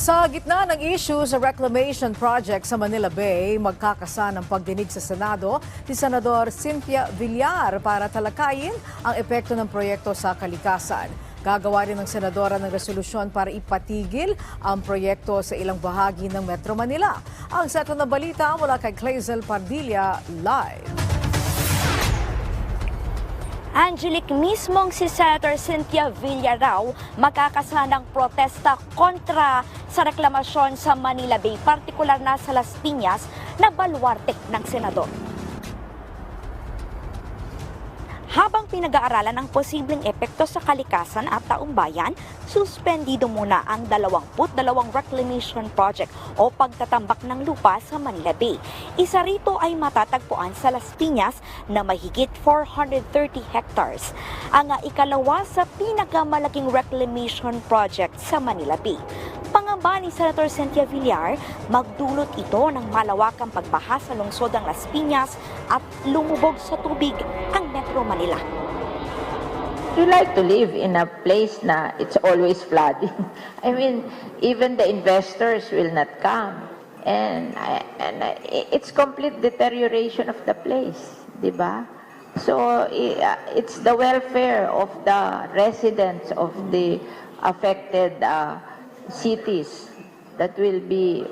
Sa gitna ng issue sa reclamation project sa Manila Bay, magkakasa ng pagdinig sa Senado si Senador Cynthia Villar para talakayin ang epekto ng proyekto sa kalikasan. Gagawa rin ng senadora ng resolusyon para ipatigil ang proyekto sa ilang bahagi ng Metro Manila. Ang seto na balita mula kay Clazel Pardilla live. Angelic, mismong si Senator Cynthia Villarao magkakasa ng protesta kontra sa reklamasyon sa Manila Bay, partikular na sa Las Piñas na baluarte ng senador. Habang pinag-aaralan ang posibleng epekto sa kalikasan at taumbayan, suspendido muna ang 22 reclamation project o pagtatambak ng lupa sa Manila Bay. Isa rito ay matatagpuan sa Las Piñas na mahigit 430 hectares. Ang ikalawa sa pinakamalaking reclamation project sa Manila Bay. Pangamba ni Senator Cynthia Villar, magdulot ito ng malawakang pagbaha sa lungsod ng Las Piñas at lumubog sa tubig ang Metro Manila. You like to live in a place na it's always flooding. I mean, even the investors will not come. And, and it's complete deterioration of the place, di ba? So, uh, it's the welfare of the residents of the affected uh, cities that will be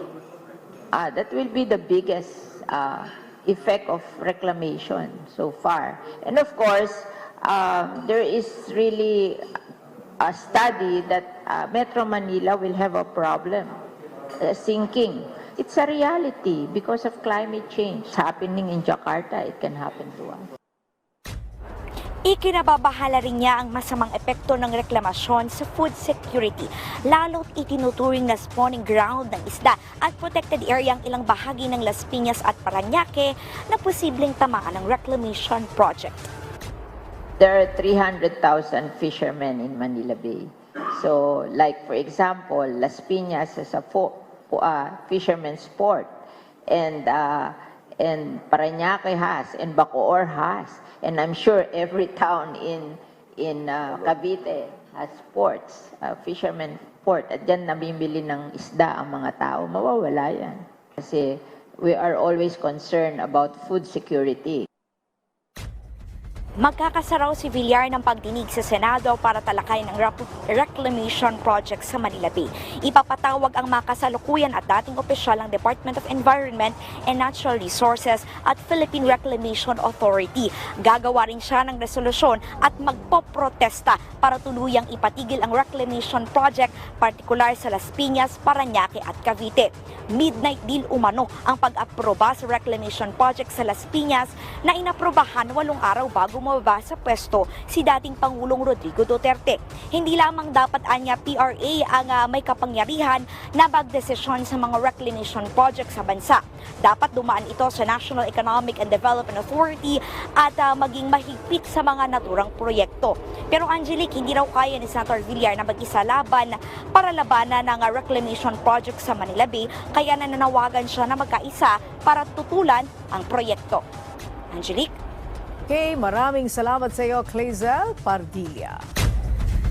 uh, that will be the biggest uh, effect of reclamation so far. And of course, um, there is really a study that uh, Metro Manila will have a problem uh, sinking. It's a reality because of climate change. It's happening in Jakarta. It can happen to us. Ikinababahala rin niya ang masamang epekto ng reklamasyon sa food security, lalo't itinuturing na spawning ground ng isda at protected area ang ilang bahagi ng Las Piñas at Paranaque na posibleng tamaan ng reclamation project. There are 300,000 fishermen in Manila Bay. So, like for example, Las Piñas is a fo- uh, fisherman's port, and uh, and Parañaque has, and Bacoor has, and I'm sure every town in in uh, Cavite has ports, uh, fisherman port. At dyan nabibili ng isda ang mga tao, mawawala yan. Kasi we are always concerned about food security. Magkakasaraw si Villar ng pagdinig sa Senado para talakayin ang rec- reclamation project sa Manila Bay. Ipapatawag ang makasalukuyan at dating opisyal ng Department of Environment and Natural Resources at Philippine Reclamation Authority. Gagawa rin siya ng resolusyon at magpoprotesta para tuluyang ipatigil ang reclamation project, partikular sa Las Piñas, Paranaque at Cavite. Midnight deal umano ang pag-aproba sa reclamation project sa Las Piñas na inaprobahan walong araw bago mababa sa pwesto si dating Pangulong Rodrigo Duterte. Hindi lamang dapat anya PRA ang ah, may kapangyarihan na magdesisyon sa mga reclamation project sa bansa. Dapat dumaan ito sa National Economic and Development Authority at ah, maging mahigpit sa mga naturang proyekto. Pero Angelique, hindi raw kaya ni Senator Villar na mag-isa laban para labanan ng ah, reclamation project sa Manila Bay, kaya nananawagan siya na magkaisa para tutulan ang proyekto. Angelique? Okay, maraming salamat sa iyo, Clazel Pardilla.